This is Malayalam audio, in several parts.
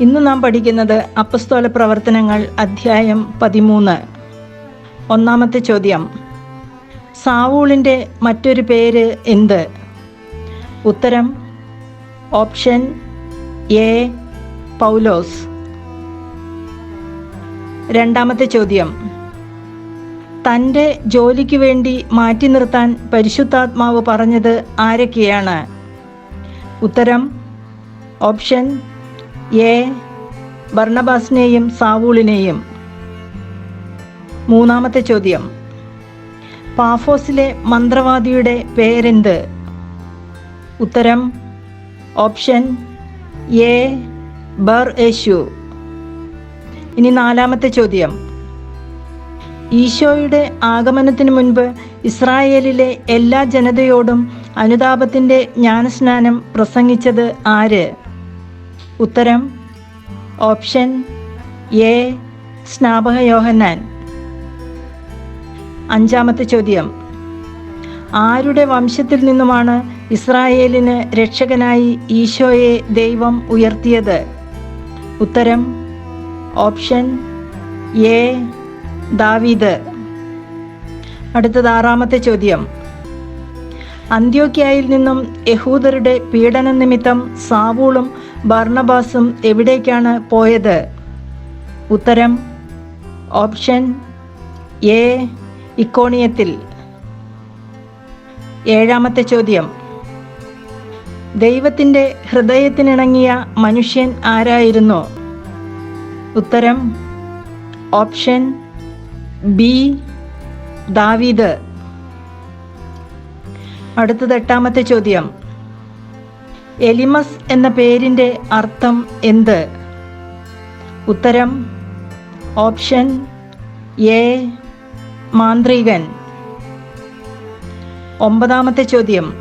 ഇന്ന് നാം പഠിക്കുന്നത് അപ്പസ്തോല പ്രവർത്തനങ്ങൾ അധ്യായം പതിമൂന്ന്. ഒന്നാമത്തെ ചോദ്യം. സാവൂളിന്റെ മറ്റൊരു പേര് എന്ത്? ഉത്തരം ഓപ്ഷൻ എ പൗലോസ്. രണ്ടാമത്തെ ചോദ്യം. തന്റെ ജോലിക്ക് വേണ്ടി മാറ്റി നിർത്താൻ പരിശുദ്ധാത്മാവ് പറഞ്ഞത് ആരൊക്കെയാണ്? ഉത്തരം ഓപ്ഷൻ എ. ബർണബാസിനെയും സാവൂളിനെയും. മൂന്നാമത്തെ ചോദ്യം. പാഫോസിലെ മന്ത്രവാദിയുടെ പേരെന്ത്? ഉത്തരം ഓപ്ഷൻ എ. ബർ യേശു. ഇനി നാലാമത്തെ ചോദ്യം. ഈശോയുടെ ആഗമനത്തിന് മുൻപ് ഇസ്രായേലിലെ എല്ലാ ജനതയോടും അനുതാപത്തിന്റെ ജ്ഞാനസ്നാനം പ്രസംഗിച്ചത് ആര്? ഉത്തരം ഓപ്ഷൻ എ സ്നാപക യോഹന്നാൻ. അഞ്ചാമത്തെ ചോദ്യം. ആരുടെ വംശത്തിൽ നിന്നുമാണ് ഇസ്രായേലിന് രക്ഷകനായി ഈശോയെ ദൈവം ഉയർത്തിയത്? ഉത്തരം ഓപ്ഷൻ എ ദാവീദ്. അടുത്തത് ആറാമത്തെ ചോദ്യം. അന്ത്യോക്യായിൽ നിന്നും യഹൂദരുടെ പീഡന നിമിത്തം സാവൂളും ബർണബാസും എവിടേക്കാണ് പോയത്? ഉത്തരം ഓപ്ഷൻ എ ഇക്കോണിയത്തിൽ. ഏഴാമത്തെ ചോദ്യം. ദൈവത്തിന്റെ ഹൃദയത്തിനിണങ്ങിയ മനുഷ്യൻ ആരായിരുന്നു? ഉത്തരം ഓപ്ഷൻ ബി ദാവീദ്. അടുത്തത് എട്ടാമത്തെ ചോദ്യം. എലിമസ് എന്ന പേരിന്റെ അർത്ഥം എന്ത്? ഉത്തരം ഓപ്ഷൻ എ മാന്ത്രികൻ. ഒമ്പതാമത്തെ ചോദ്യം.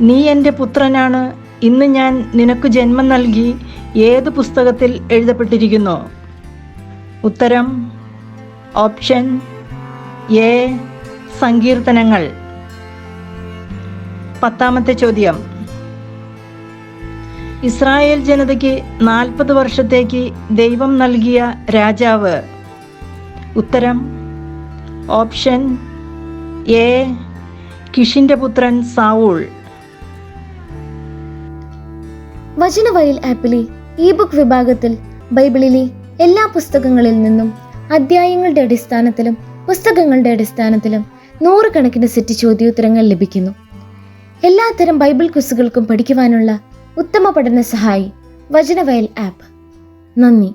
നീ എന്റെ പുത്രനാണ് ഇന്ന് ഞാൻ നിനക്ക് ജന്മം നൽകി ഏത് പുസ്തകത്തിൽ എഴുതപ്പെട്ടിരിക്കുന്നു? ഉത്തരം ഓപ്ഷൻ എ സങ്കീർത്തനങ്ങൾ. പത്താമത്തെ ചോദ്യം. ഇസ്രായേൽ ജനതയ്ക്ക് നാൽപ്പത് വർഷത്തേക്ക് ദൈവം നൽകിയ രാജാവ്. ഉത്തരം ഓപ്ഷൻ എ കിഷിന്റെ പുത്രൻ സാവൂൾ. വചനവയൽ ആപ്പിലെ ഇ ബുക്ക് വിഭാഗത്തിൽ ബൈബിളിലെ എല്ലാ പുസ്തകങ്ങളിൽ നിന്നും അധ്യായങ്ങളുടെ അടിസ്ഥാനത്തിലും പുസ്തകങ്ങളുടെ അടിസ്ഥാനത്തിലും നൂറുകണക്കിന് സെറ്റ് ചോദ്യോത്തരങ്ങൾ ലഭിക്കുന്നു. എല്ലാത്തരം ബൈബിൾ ക്വിസുകൾക്കും പഠിക്കുവാനുള്ള ഉത്തമ പഠന സഹായി വചനവയൽ ആപ്പ്. നന്ദി.